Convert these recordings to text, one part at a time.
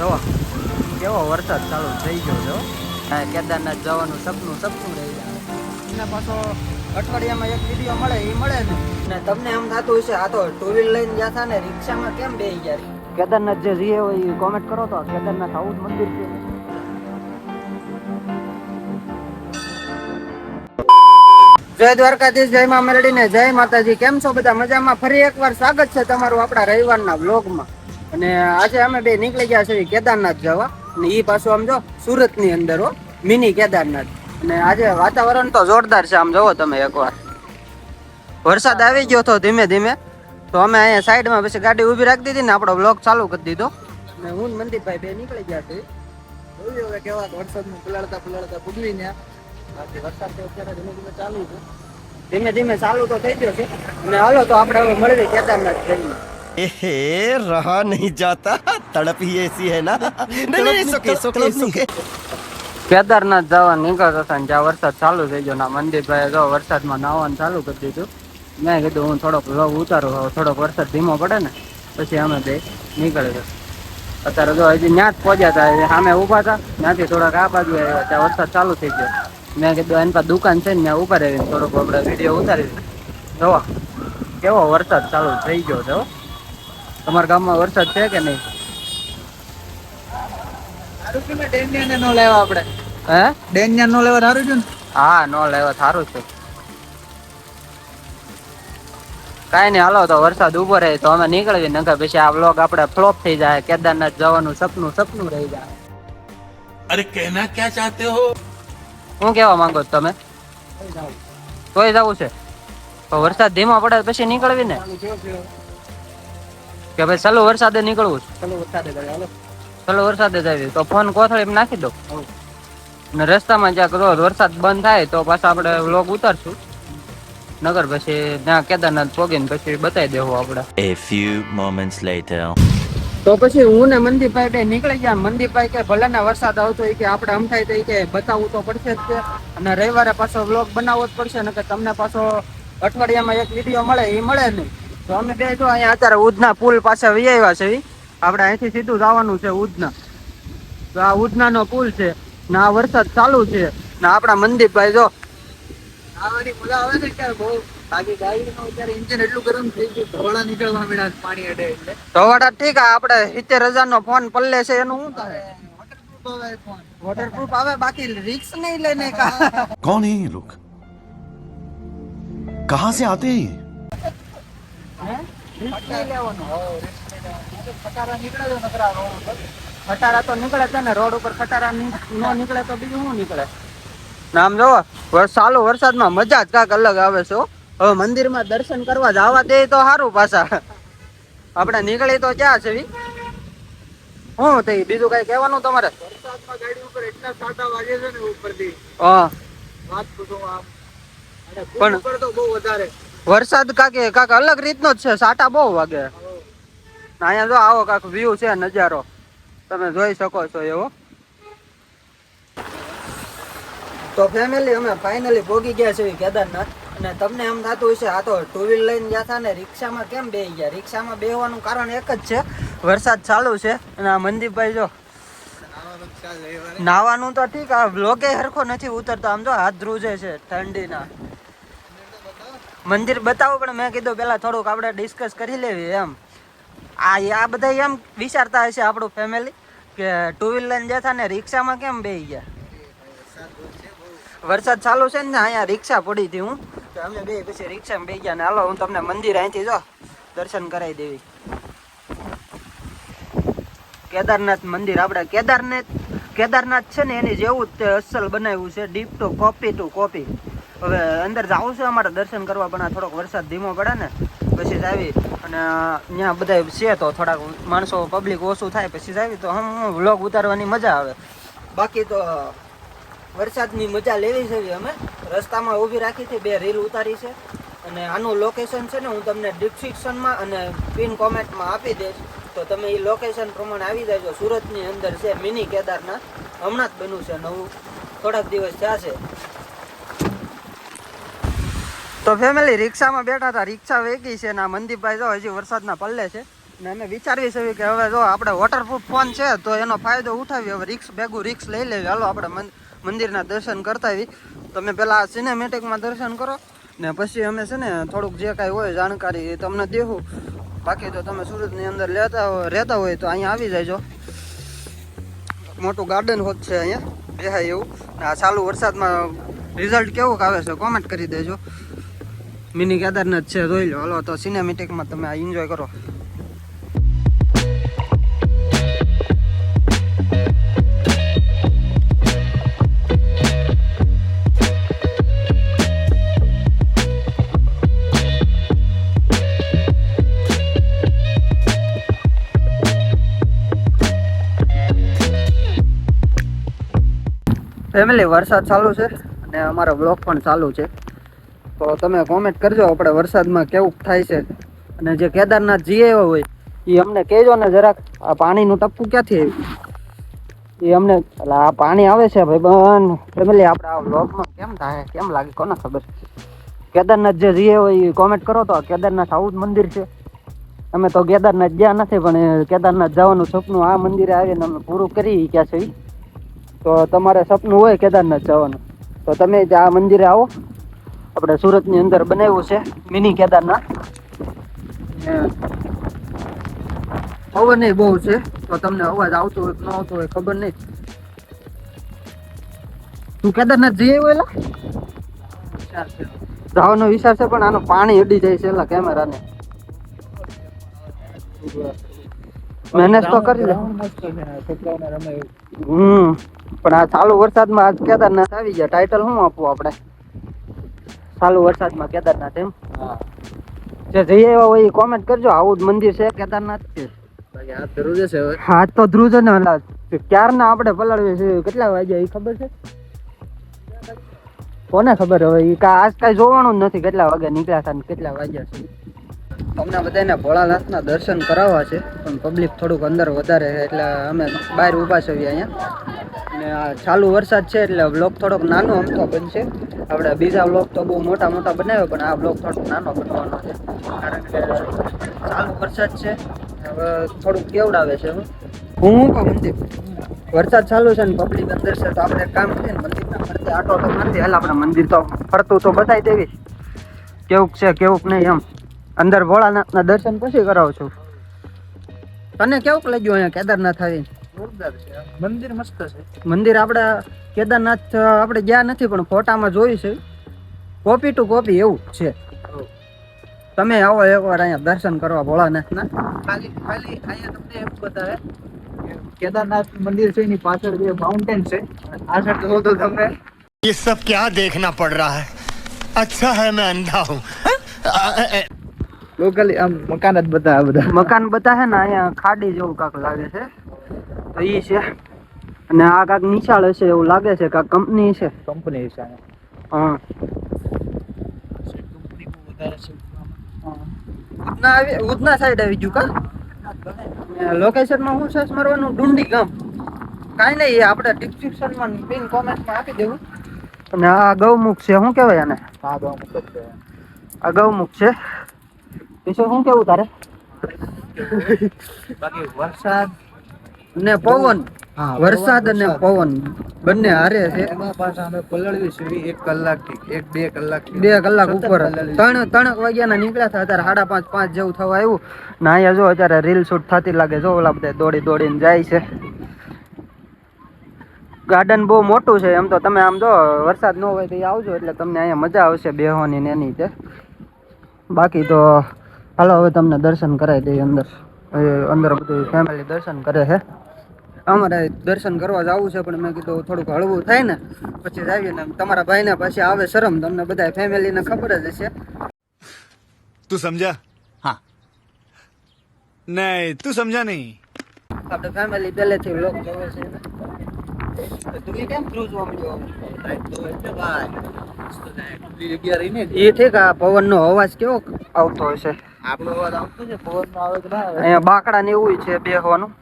જો કેવો વરસાદ ચાલુ થઈ ગયો જો. કેદારનાથ જવાનું સપનું સપનું રહી જાય. એના પાછો અઠવાડિયામાં એક વીડિયો મળે એ મળે જ. ને તમને એમ થતું હશે આ તો ટુ વ્હીલ લઈને હતા ને રિક્ષામાં કેમ બે ગયા? કેદારનાથ જે રીએ હોય એ કોમેન્ટ કરો તો કેદારનાથ આવું જ મંદિર છે. જય દ્વારકાધીશ જય મા મેરડી ને જય માતાજી. કેમ છો બધા? મજામાં? ફરી એકવાર સ્વાગત છે તમારું આપણા રવિવારના બ્લોગમાં અને આજે અમે બે નીકળી ગયા છે કેદારનાથ જવા. અને એ પાછું આમ જો સુરતની અંદર હો, મિની કેદારનાથ. અને આજે વાતાવરણ તો જોરદાર છે, આમ જોવો તમે એકવાર. વરસાદ આવી ગયો તો ધીમે ધીમે. તો અમે અહીંયા સાઈડમાં પછી ગાડી ઊભી રાખી દીધી ને આપણો બ્લોક ચાલુ કરી દીધો. અને હું મનદીપભાઈ બે નીકળી ગયા છે જોયું હવે કેવા વરસાદમાં પલાળતા પલાળતા પૂગવી ને. બાકી વરસાદ તો અત્યારે ધીમે ધીમે ચાલુ છે. ધીમે ધીમે ચાલુ તો થઈ ગયો છે. અને હાલો તો આપણે હવે મળીએ કેદારનાથ જઈને. एहे रहा नहीं जाता तड़प ही ऐसी है ना नहीं नहीं सुके सुके सुके કેદારનાથ જવા નીકળતા હતા ને જ્યાં વરસાદ ચાલુ થઈ ગયો ના મંદિરભાઈ જો વરસાદમાં નાહવાનું ચાલુ કરી દીધું મેં કીધું હું થોડોક વ્લોગ ઉતારું હવે થોડોક વરસાદ ધીમો પડે ને પછી અમે બે નીકળી જશું અત્યારે જો હજી ત્યાં જ પહોંચ્યા હતા એ સામે ઊભા હતા ત્યાંથી થોડાક આ બાજુ આવ્યા ત્યાં વરસાદ ચાલુ થઈ ગયો મેં કીધું એની પાસે દુકાન છે ને ત્યાં ઉભા રહીને થોડોક આપણે વિડીયો ઉતારી જોવા કેવો વરસાદ ચાલુ થઈ ગયો છે હો. તમારા ગામમાં વરસાદ છે કે નહીં? ડેન્જર નો હાલો તો વરસાદ ઊભો રહે તો અમે નીકળવી પછી આ બ્લોગ આપણે ફ્લોપ થઈ જાય કેદારનાથ જવાનું સપનું સપનું રહી જાય. હું? કેવા માંગો તમે? તોય જવું છે. તો વરસાદ ધીમો પડે પછી નીકળવી ને? કે ભાઈ ચાલો વરસાદે નીકળવું છે. ચલો વરસાદે જાય હાલો. ચાલો વરસાદે જ તો ફોન કોથળીમાં નાખી દો. ને રસ્તામાં જ્યાં રોજ વરસાદ બંધ થાય તો પાછા આપણે વ્લોગ ઉતારશું. નગર પછી ત્યાં કેદારનાથ પોગીને પછી બતાવી દેવું આપણે. A few moments later. તો પછી હું ને મનદીપભાઈ બે નીકળી ગયા મનદીપભાઈ કે ભલે ના વરસાદ આવતો હોય કે આપણે આમ થાય તો કે બતાવવું તો પડશે જ અને રવિવારે પાછો વ્લોગ બનાવવો જ પડશે ને કે તમને પાછો અઠવાડિયામાં એક વીડિયો મળે એ મળે નહીં. તો અમે બે જો અહીંયા અત્યારે ઉધના પુલ પાસે વહી આવ્યા છે આપણે અહીંથી સીધું જવાનું છે ઉધના. તો આ ઉધનાનો પુલ છે ને આ વરસાદ ચાલુ છે ને આપણા મનદીપભાઈ જો આ બધી મજા ને બાકી ગાડીમાં અત્યારે ઇન્જિન એટલું ગરમ થઈ ગયું ધોવાડા નીકળવા પાણી અડે ઠીક આપણે સિત્તેર હજાર નો ફોન પલ્લે છે એનું શું થાય? વોટરપ્રૂફ આવે બાકી રિક્સ નહીં લઈને કોણ હે લોક? કહાં સે આતે ખટારા નીકળે છે નકરા રોડ તો નીકળે છે ને રોડ ઉપર ખટારા ન નીકળે તો બીજું શું નીકળે? નામ જોવો ચાલુ વરસાદમાં મજા જ કાંક અલગ આવે છે હવે મંદિરમાં દર્શન કરવા જવા દે તો સારું પાછા. આપણે નીકળી તો ક્યાં છે હું થઈ બીજું કઈ કહેવાનું તમારે? વરસાદમાં ગાડી ઉપર એટલા સાટા વાગે છે ને ઉપરથી. હા. વાત પૂછો આમ. પણ- ઉપર તો બહુ વધારે. વરસાદ કાકે કાક અલગ રીતનો જ છે. સાટા બહુ વાગે. અહીંયા જો આવો કાક વ્યૂ છે નજારો. તમે જોઈ શકો છો એવો. તો ફેમિલી અમે ફાઇનલી ભોગી ગયા છે કેદારનાથ. અને તમને એમ થતું હશે આ તો ટુ વ્હીલ લઈને ગયા હતા ને રિક્ષામાં કેમ બે ગયા? રિક્ષામાં બેહવાનું કારણ એક જ છે વરસાદ ચાલુ છે. અને આ મનદીપભાઈ જો નાવાનું તો ઠીક આ બ્લોકે હરખો નથી ઉતરતો. આમ જો હાથ ધ્રુજે છે ઠંડીના. મંદિર બતાવો, પણ મેં કીધું પેલા થોડુંક આપણે ડિસ્કસ કરી લેવી એમ. આ આ બધા એમ વિચારતા હશે આપણું ફેમિલી કે ટુ વ્હીલ લઈને જતા ને રિક્ષામાં કેમ બે ગયા? વરસાદ ચાલુ છે ને, અહીંયા રિક્ષા પડી હતી હું. તો અમે બે પછી રિક્ષામાં બે ગયા ને, હાલો, હું તમને મંદિર અહીંથી જો, દર્શન કરાવી દેવી. કેદારનાથ મંદિર, આપણે કેદારનાથ કેદારનાથ છે ને, એની જેવું જ અસલ બનાવ્યું છે ડીપ ટુ કોપી ટુ કોપી હવે અંદર જવું છે અમારે દર્શન કરવા, પણ આ થોડોક વરસાદ ધીમો પડે ને, પછી જ આવી. અને ત્યાં બધા છે તો થોડાક માણસો પબ્લિક ઓછું થાય, પછી જ આવી. તો હમ વ્લોગ ઉતારવાની મજા આવે. બાકી તો વરસાદની મજા લેવી છે અમે. રસ્તામાં ઊભી રાખી હતી બે રીલ ઉતારી છે. અને આનું લોકેશન છે ને, હું તમને ડિસ્ક્રિપ્શનમાં અને પિન કોમેન્ટમાં આપી દઈશ. તો તમે એ લોકેશન પ્રમાણે આવી જાજો. સુરતની અંદર છે મિની કેદારનાથ. હમણાં જ બન્યું છે નવું. થોડાક દિવસ થયા છે. તો ફેમિલી રિક્ષામાં બેઠા હતા. રિક્ષા વેગી છે ને આ મનદીપભાઈ જો હજી વરસાદના પલ્લે છે. ને અમે વિચારવી છે કે હવે જો આપણે વોટરપ્રૂફ ફોન છે તો એનો ફાયદો ઉઠાવી હવે રિક્ષ, ભેગું રિક્ષ લઈ લેવી. હાલો, આપણે મંદિરના દર્શન કરતા આવી તમે પહેલાં સિનેમેટિકમાં દર્શન કરો. ને પછી અમે છે ને થોડુંક જે કાંઈ હોય જાણકારી એ તમને દેવું બાકી તો તમે સુરતની અંદર લેતા હોય રહેતા હોય તો અહીંયા આવી જાયજો. મોટું ગાર્ડન હોત છે અહીંયા. બેહાય એવું. આ ચાલુ વરસાદમાં રિઝલ્ટ કેવું આવે છે? કોમેન્ટ કરી દેજો. મિની કેદારનાથ છે, જોઈ લો. હલો, તો સિનેમેટિકમાં તમે આ એન્જોય કરો. ફેમિલી વરસાદ ચાલુ છે અને અમારો બ્લોક પણ ચાલુ છે. તો તમે કોમેન્ટ કરજો. આપણે વરસાદમાં કેવું થાય છે. અને જે કેદારનાથ આવ્યો હોય એ અમને કહેજો ને જરાક. આ પાણીનું ટપકું ક્યાંથી આવ્યું? એ અમને, એટલે આ પાણી આવે છે ભાઈ બન ફેમિલી, આપણે આ બ્લોગમાં કેમ થાય? કેમ લાગે? કોને ખબર? કેદારનાથ જે જઈએ હોય એ કોમેન્ટ કરો તો કેદારનાથ આવું જ મંદિર છે. અમે તો કેદારનાથ ગયા નથી, પણ કેદારનાથ જવાનું સપનું આ મંદિરે આવીને અમે પૂરું કરી ગયા છે તો તમારે સપનું હોય કેદારનાથ જવાનું. તો તમે જ આ મંદિરે આવો. આપણે સુરતની અંદર બનાવ્યું છે, મિની કેદારનાથ. પવન બહુ છે, તો તમને અવાજ આવતો હોય ન આવતો હોય ખબર નહીં. તું કેદારનાથ જઈ આવ્યો એલા? જવાનો વિચાર છે, પણ આનું પાણી અડી જાય છે એલા કેમેરાને. મહેનત તો કરી લે. હમ. પણ આ ચાલુ વરસાદમાં આજ કેદારનાથ આવી ગયા ટાઇટલ શું આપવું આપણે? ચાલુ વરસાદમાં કેદારનાથ એમ? હા. જે જઈ આવ્યા હોય એ કોમેન્ટ કરજો. આવું જ મંદિર છે કેદારનાથ? છે હા તો ધ્રુજ ને ક્યારના આપણે પલાળીએ છીએ કેટલા વાગ્યા એ ખબર છે? કોને ખબર હવે? એ કા આજ કાંઈ જોવાનું જ નથી કેટલા વાગ્યા નીકળ્યા હતા ને કેટલા વાગ્યા છે. અમને બધાને ભોળાનાથના દર્શન કરાવવા છે પણ પબ્લિક થોડુંક અંદર વધારે છે એટલે અમે બહાર ઊભા છીએ અહીંયા. અને આ ચાલુ વરસાદ છે એટલે બ્લોક થોડોક નાનો અમથો બનશે. આપણે બીજા બ્લોક તો બહુ મોટા મોટા બનાવ્યો પણ આ બ્લોક થોડોક નાનો બનવાનો છે. કારણ કે ચાલુ વરસાદ છે હવે થોડુંક કેવડાવે છે હું હું કહું મંદિર? વરસાદ ચાલુ છે ને પબ્લિક અંદર છે તો આપણે કામ કરીએ ને મંદિરના ફરતે આટો તો મારતી હાલ આપણે મંદિર તો ફરતું તો બતાવી દેવી કેવુંક છે કેવુંક નહીં એમ. અંદર ભોળાનાથના દર્શન પછી કરાવું છું. તને કેવુંક લાગ્યું અહીંયા કેદારનાથ આવીને? જોરદાર છે મંદિર મસ્ત છે મંદિર આપણે કેદારનાથ અ, આપણે ગયા નથી પણ ફોટામાં જોયું છે કોપી ટુ કોપી એવું જ છે તમે આવો એકવાર અહીંયા દર્શન કરવા ભોળાનાથના ખાલી ખાલી અહીંયા તમને એવું બતાવે કે કેદારનાથ મંદિર છે એની પાછળ જે માઉન્ટેન છે આ સાઈડ જો તો તમને ये सब क्या देखना पड़ रहा है अच्छा है मैं अंधा हूँ લોકલી આમ મકાન જ બતાવે બધા મકાન બતાવે ને અહીંયા ખાડી જેવું કાંક લાગે છે તો ઈ છે. અને આ કાંક નિશાળ હશે એવું લાગે છે કાંક કંપની છે. કંપની છે હા. કંપની વધારે છે ઉધના આવી ઉધના સાઈડ આવી ગયું કા? લોકેશનમાં હું સર્ચ મારવાનું? ડુંડી ગામ. કાંઈ નહીં એ આપણે ડિસ્ક્રિપ્શનમાં પિન કોમેન્ટમાં આપી દેવું. અને આ ગૌમુખ છે શું કહેવાય આને આ ગૌમુખ છે આ ગૌમુખ છે. વિશે શું કેવું તારે? બાકી વરસાદ ને પવન વરસાદ અને પવન બંને હારે છે. એમાં પાછા અમે પલળવી છે એક કલાકથી એક બે કલાક બે કલાક ઉપર. ત્રણ ત્રણ વાગ્યાના નીકળ્યા હતા. અત્યારે સાડા પાંચ પાંચ જેવું થવા આવ્યું. ને અહીંયા જો અત્યારે રીલ શૂટ થતી લાગે. જો ઓલા બધા દોડી દોડીને જાય છે. ગાર્ડન બહુ મોટું છે એમ તો તમે આમ જો વરસાદ ન હોય તો આવજો. એટલે તમને અહીંયા મજા આવશે બેહવાની ને એની તે. બાકી તો હાલો હવે તમને દર્શન કરાવી દઈએ અંદર. અંદર બધું ફેમિલી દર્શન કરે છે. અમારે દર્શન કરવા જવું છે પણ મેં કીધું થોડુંક હળવું થાય ને પછી આવીએ ને તમારા ભાઈને પાછી આવે શરમ તમને બધા ફેમિલીને ખબર જ હશે. તું સમજા? હા. નહીં તું સમજા નહીં. આપણે ફેમિલી પહેલેથી લોક જોવે છે તમે કેમ ધ્રુજવા મળ્યો એ ઠીક આ પવનનો અવાજ કેવો આવતો હશે? છે પવનનો આવે કે બાકડા ને એવું છે બે હોવાનું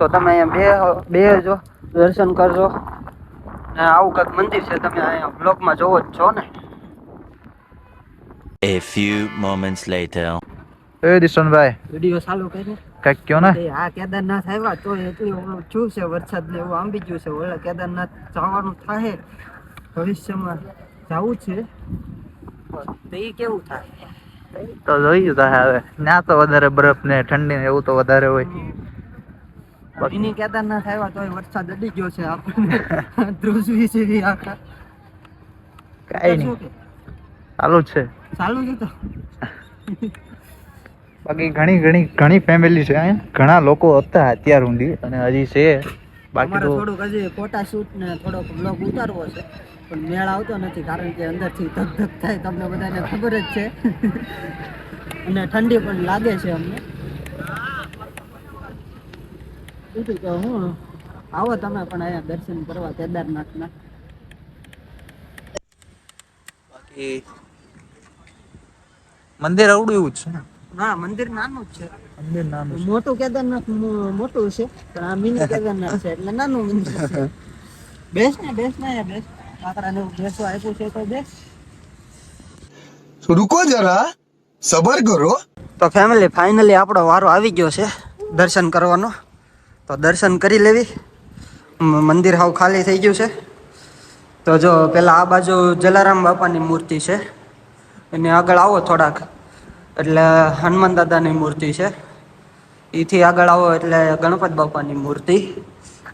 તો તમે અહીંયા બે જો દર્શન કરજો. ને આવું કંઈક મંદિર છે તમે અહીંયા બ્લોકમાં જોવો જ છો ને. A few moments later. એ દિશનભાઈ વીડિયો ચાલુ કરી કંઈક કયો ને? આ કેદારનાથ આવ્યા તો એટલી ઓલું શું છે વરસાદ ને એવું આંબી ગયું છે. ઓલા કેદારનાથ જવાનું થાય ભવિષ્યમાં જવું છે. તો એ કેવું થાય? તો જોયું તા હવે. ના તો વધારે બરફ ને ઠંડી ને એવું તો વધારે હોય. મિની કેદારનાથ આવ્યા તો વરસાદ અડી ગયો છે આપણને. ધ્રુજવી છે આખા કાઈ નહીં. ચાલુ છે. ચાલુ છે તો. બાકી ઘણી ઘણી ઘણી ફેમિલી છે ઘણા લોકો હતા અત્યાર સુધી અને હજી છે. બાકી તો થોડુંક હજી ફોટા શૂટ ને થોડોક બ્લોગ ઉતારવો છે. પણ મેળ આવતો નથી કારણ કે અંદરથી ધક ધક થાય તમને બધાને ખબર જ છે. અને ઠંડી પણ લાગે છે અમને. તૂટી ગયો હું આવો તમે પણ અહીંયા દર્શન કરવા કેદારનાથના. બાકી મંદિર આવડું એવું છે ના? મંદિર નાનું જ છે. મંદિર નાનું મોટું કેદારનાથ મોટું છે પણ આ મિની કેદારનાથ છે એટલે નાનું મંદિર છે. બેસ ને બેસ ને બેસ. કાકરાને બેસવા આપ્યું છે તો બેસ. રૂકો જરા સબર કરો. તો ફેમિલી ફાઇનલી આપણો વારો આવી ગયો છે દર્શન કરવાનો. તો દર્શન કરી લેવી. મંદિર હાવ ખાલી થઈ ગયું છે. તો જો પેલા આ બાજુ જલારામ બાપાની મૂર્તિ છે. એની આગળ આવો થોડાક. એટલે હનુમાન દાદાની મૂર્તિ છે. એથી આગળ આવો એટલે ગણપત બાપાની મૂર્તિ.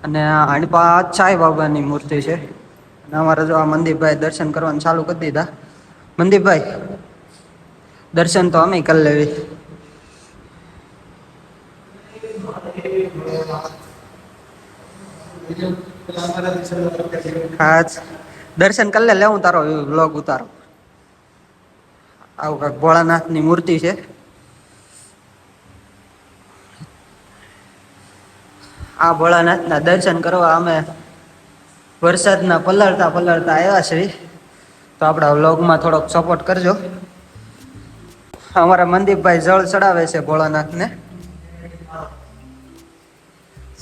અને હાંડપા સાંઈ બાબાની મૂર્તિ છે. અને અમારે જો આ મંદિરભાઈ દર્શન કરવાનું ચાલુ કરી દીધા. મંદિરભાઈ, દર્શન તો અમે કરી લેવી. હા દર્શન કરી લે હું તારો વ્લોગ ઉતારો. આવું કાંઈક ભોળાનાથની મૂર્તિ છે. આ ભોળાનાથના દર્શન કરવા અમે વરસાદના પલળતા પલળતા આવ્યા છીએ. તો આપણા વ્લોગમાં થોડોક સપોર્ટ કરજો. અમારા મનદીપભાઈ જળ ચડાવે છે ભોળાનાથને.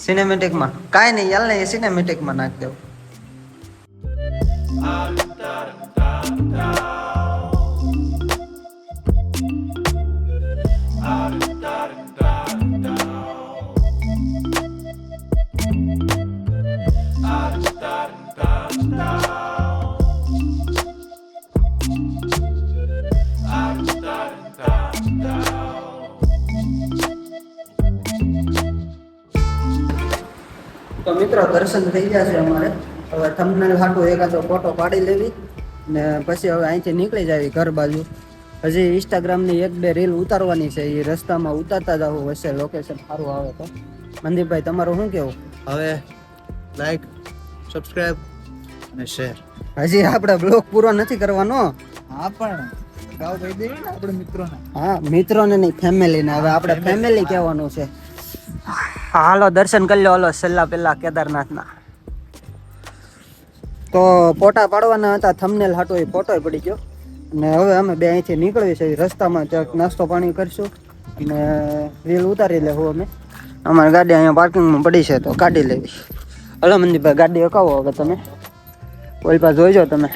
સિનેમેટિકમાં કાંઈ નહીં યાલ ને એ સિનેમેટિકમાં નાખી દેવું દર્શન થઈ ગયા છે અમારે. હવે થંબનેલ હાટું એકાદો ફોટો પાડી લેવી ને પછી હવે અહીંથી નીકળી જાય ઘર બાજુ. હજી ઇન્સ્ટાગ્રામની એક બે રીલ ઉતારવાની છે એ રસ્તામાં ઉતારતા જાવ હશે લોકેશન સારું આવે તો. મનદીપભાઈ તમારું શું કેવું? હવે લાઈક સબસ્ક્રાઇબ અને શેર હજી આપણે બ્લોગ પૂરો નથી કરવાનો? હા પણ ગાવ કહી દઈએ ને આપણે મિત્રોને. હા મિત્રોને નહીં ફેમિલીને હવે આપણે ફેમિલી કહેવાનું છે. હાલો, દર્શન કરી લો, હાલો, છેલ્લા પેલા કેદારનાથના. તો ફોટા પાડવાના હતા થમનેલ હાટો એ ફોટો પડી ગયો. અને હવે અમે બે અહીંથી નીકળવી છે રસ્તામાં ચક નાસ્તો પાણી કરશું. અને રીલ ઉતારી લેવું અમે. અમારી ગાડી અહીંયા પાર્કિંગમાં પડી છે, તો કાઢી લેવી. હલો મંદીભાઈ ગાડી અકાવો હવે તમે. કોઈ પાસે જોઈજો તમે.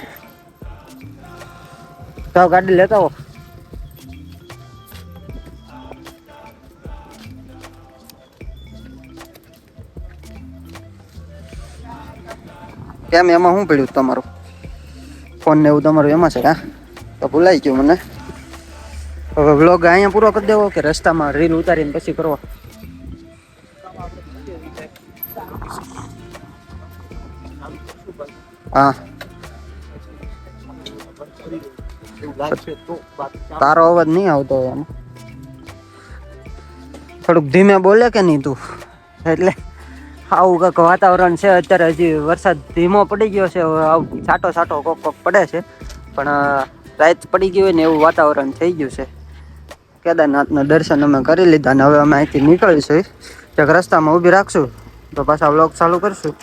જાઓ, ગાડી લેતા આવો. કેમ એમાં શું પડ્યું તમારું? ફોન ને એવું તમારું એમાં છે, હા? તો ભૂલાઈ ગયું મને. હવે વ્લોગ અહીંયા પૂરો કરી દેવો કે રસ્તામાં રીલ ઉતારીને પછી કરવો? હા. તારો અવાજ નહીં આવતો એમ. થોડુંક ધીમે બોલે કે નહીં તું? એટલે આવું કંઈક વાતાવરણ છે, અત્યારે હજી વરસાદ ધીમો પડી ગયો છે આવું છાંટો છાંટો કોક કોક પડે છે. પણ રાત પડી ગઈ હોય ને એવું વાતાવરણ થઈ ગયું છે. કેદારનાથના દર્શન અમે કરી લીધા ને હવે અમે અહીંથી નીકળીશું. એક રસ્તામાં ઊભી રાખશું, તો પાછા વ્લોગ ચાલુ કરશું.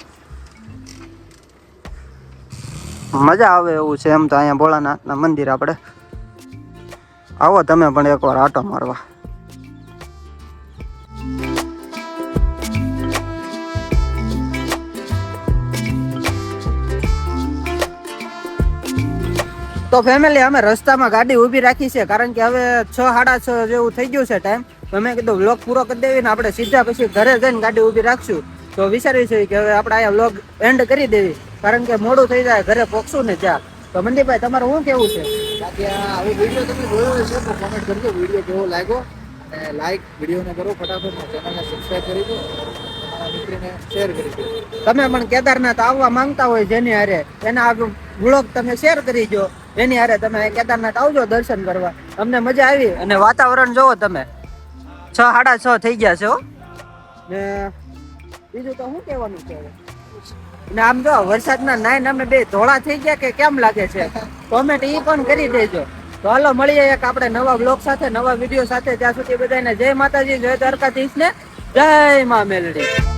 મજા આવે એવું છે એમ તો અહીંયા ભોળાનાથના મંદિર આપણે. આવો તમે પણ એકવાર આટો મારવા. તો ફેમિલી અમે રસ્તામાં ગાડી ઊભી રાખી છે, કારણ કે હવે છ સાડા છ જેવું થઈ ગયું છે ટાઈમ તો મેં કીધું વ્લોગ પૂરો કરી દેવી ને આપણે સીધા પછી ઘરે જઈને ગાડી ઊભી રાખશું. તો વિચાર્યું છે કે હવે આપણે અહીંયા વ્લોગ એન્ડ કરી દેવી, કારણ કે મોડું થઈ જાય, ઘરે પહોંચશું ને ત્યાં. તો મંદીભાઈ તમારું શું કેવું છે? બાકી આવી વીડિયો તમે જોયો કોમેન્ટ કરજો વીડિયો કેવો લાગ્યો. અને લાઈક વિડીયોને કરો ફટાફટ ચેનલને સબસ્ક્રાઈબ કરી દો. કરી તમે પણ કેદારનાથ આવવા માંગતા હોય જેની હારે, એના વ્લોગ તમે શેર કરી જો એની હારે તમે કેદારનાથ આવજો દર્શન કરવા. અમને મજા આવી. અને વાતાવરણ જોવો તમે. છ, સાડા છ થઈ ગયા છો ને બીજું તો શું કહેવાનું છે ને આમ જો, વરસાદના નાઈન અમે બે ધોળા થઈ ગયા કે કેમ લાગે છે? કોમેન્ટ ઈ પણ કરી દેજો. તો હાલો, મળીએ એક આપણે નવા બ્લોગ સાથે, નવા વીડિયો સાથે. ત્યાં સુધી બધાને જય માતાજી, જય દ્વારકાધીશ ને જય મા મેલડી.